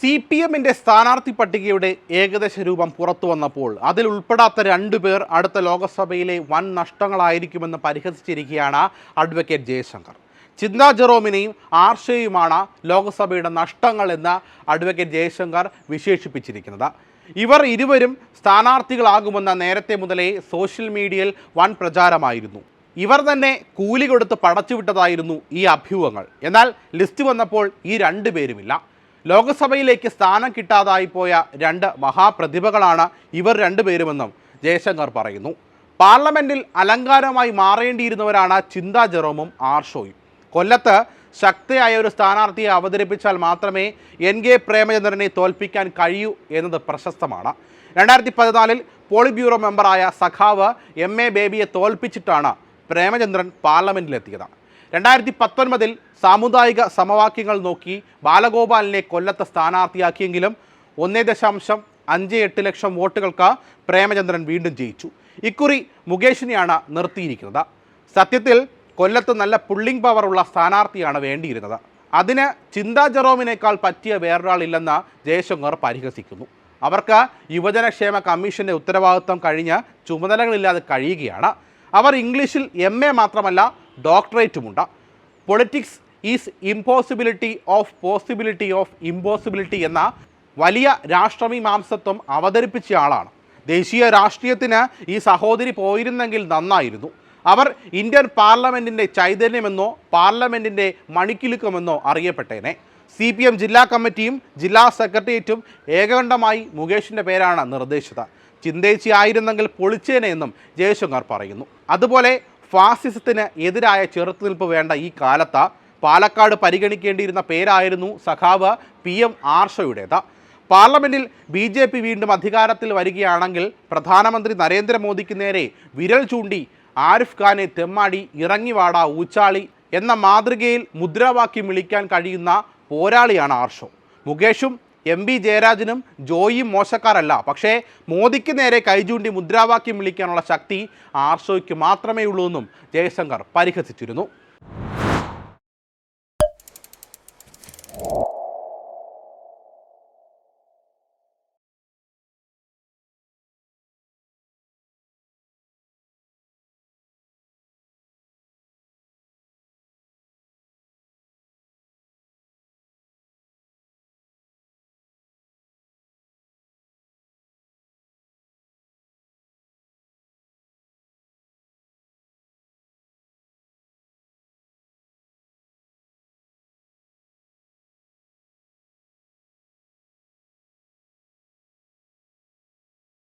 C P എമ്മിന്റെ സ്ഥാനാർത്ഥി പട്ടികയുടെ ഏകദേശ രൂപം പുറത്തു വന്നപ്പോൾ അതിൽ ഉൾപ്പെടാത്ത രണ്ടു പേർ അടുത്ത ലോക്സഭയിലെ വൻ നഷ്ടങ്ങളായിരിക്കുമെന്ന് പരിഹസിച്ചിരിക്കുകയാണ് അഡ്വക്കേറ്റ് ജയശങ്കർ. ചിന്താ ജെറോമിനെയും ആർഷയുമാണ് ലോക്സഭയുടെ നഷ്ടങ്ങൾ എന്ന് അഡ്വക്കേറ്റ് ജയശങ്കർ വിശേഷിപ്പിച്ചിരിക്കുന്നത്. ഇവർ ഇരുവരും സ്ഥാനാർത്ഥികളാകുമെന്ന നേരത്തെ മുതലേ സോഷ്യൽ മീഡിയയിൽ വൻ പ്രചാരമായിരുന്നു. ഇവർ തന്നെ കൂലി കൊടുത്ത് പടച്ചുവിട്ടതായിരുന്നു ഈ അഭ്യൂഹങ്ങൾ. എന്നാൽ ലിസ്റ്റ് വന്നപ്പോൾ ഈ രണ്ടു പേരുമില്ല. ലോക്സഭയിലേക്ക് സ്ഥാനം കിട്ടാതായിപ്പോയ രണ്ട് മഹാപ്രതിഭകളാണ് ഇവർ രണ്ടുപേരുമെന്നും ജയശങ്കർ പറയുന്നു. പാർലമെന്റിൽ അലങ്കാരമായി മാറേണ്ടിയിരുന്നവരാണ് ചിന്താ ജെറോമും ആർഷോയും. കൊല്ലത്ത് ശക്തയായ ഒരു സ്ഥാനാർത്ഥിയെ അവതരിപ്പിച്ചാൽ മാത്രമേ എൻ കെ പ്രേമചന്ദ്രനെ തോൽപ്പിക്കാൻ കഴിയൂ എന്നത് പ്രശസ്തമാണ്. രണ്ടായിരത്തി പതിനാലിൽ പോളിറ്റ് ബ്യൂറോ മെമ്പറായ സഖാവ് എം എ ബേബിയെ തോൽപ്പിച്ചിട്ടാണ് പ്രേമചന്ദ്രൻ പാർലമെന്റിലെത്തിയത്. രണ്ടായിരത്തി പത്തൊൻപതിൽ സാമുദായിക സമവാക്യങ്ങൾ നോക്കി ബാലഗോപാലിനെ കൊല്ലത്ത് സ്ഥാനാർത്ഥിയാക്കിയെങ്കിലും ഒന്നേ ദശാംശം അഞ്ച് എട്ട് ലക്ഷം വോട്ടുകൾക്ക് പ്രേമചന്ദ്രൻ വീണ്ടും ജയിച്ചു. ഇക്കുറി മുകേഷിനെയാണ് നിർത്തിയിരിക്കുന്നത്. സത്യത്തിൽ കൊല്ലത്ത് നല്ല പുള്ളിംഗ് പവറുള്ള സ്ഥാനാർത്ഥിയാണ് വേണ്ടിയിരുന്നത്. അതിന് ചിന്താ ജെറോമിനേക്കാൾ പറ്റിയ വേറൊരാളില്ലെന്ന് ജയശങ്കർ പരിഹസിക്കുന്നു. അവർക്ക് യുവജനക്ഷേമ കമ്മീഷന്റെ ഉത്തരവാദിത്വം കഴിഞ്ഞ് ചുമതലകളില്ലാതെ കഴിയുകയാണ്. അവർ ഇംഗ്ലീഷിൽ എം മാത്രമല്ല ഡോക്ടറേറ്റുമുണ്ട് politics is impossibility of possibility of impossibility എന്ന വലിയ രാഷ്ട്രമീമാംസത്വം അവതരിപ്പിച്ച ആളാണ്. ദേശീയ രാഷ്ട്രീയത്തിന് ഈ സഹോദരി പോയിരുന്നെങ്കിൽ നന്നായിരുന്നു. അവർ ഇന്ത്യൻ പാർലമെന്റിന്റെ ചൈതന്യമെന്നോ പാർലമെന്റിന്റെ മണിക്കിലുക്കമെന്നോ അറിയപ്പെട്ടേനെ. സി പി എം ജില്ലാ കമ്മിറ്റിയും ജില്ലാ സെക്രട്ടേറിയറ്റും ഏകകണ്ഠമായി മുകേഷിന്റെ പേരാണ് നിർദ്ദേശിച്ചത്. ചിന്തേച്ചി ആയിരുന്നെങ്കിൽ പൊളിച്ചേനെ എന്നും ജയശങ്കർ പറയുന്നു. അതുപോലെ ഫാസിസത്തിന് എതിരായ ചെറുത്തുനിൽപ്പ് വേണ്ട ഈ കാലത്ത് പാലക്കാട് പരിഗണിക്കേണ്ടിയിരുന്ന പേരായിരുന്നു സഖാവ് പി എം ആർഷയുടേത്. പാർലമെന്റിൽ ബി ജെ പി വീണ്ടും അധികാരത്തിൽ വരികയാണെങ്കിൽ പ്രധാനമന്ത്രി നരേന്ദ്രമോദിക്ക് നേരെ വിരൽ ചൂണ്ടി ആരിഫ് ഖാനെ തെമ്മാടി ഇറങ്ങിവാടാ ഊച്ചാളി എന്ന മാതൃകയിൽ മുദ്രാവാക്യം വിളിക്കാൻ കഴിയുന്ന പോരാളിയാണ് ആർഷോ. മുകേഷും എം ബി ജയരാജനും ജോയിയും മോശക്കാരല്ല. പക്ഷേ മോദിക്ക് നേരെ കൈചൂണ്ടി മുദ്രാവാക്യം വിളിക്കാനുള്ള ശക്തി ആർഷോയ്ക്ക് മാത്രമേ ഉള്ളൂ എന്നും ജയശങ്കർ പരിഹസിച്ചിരുന്നു.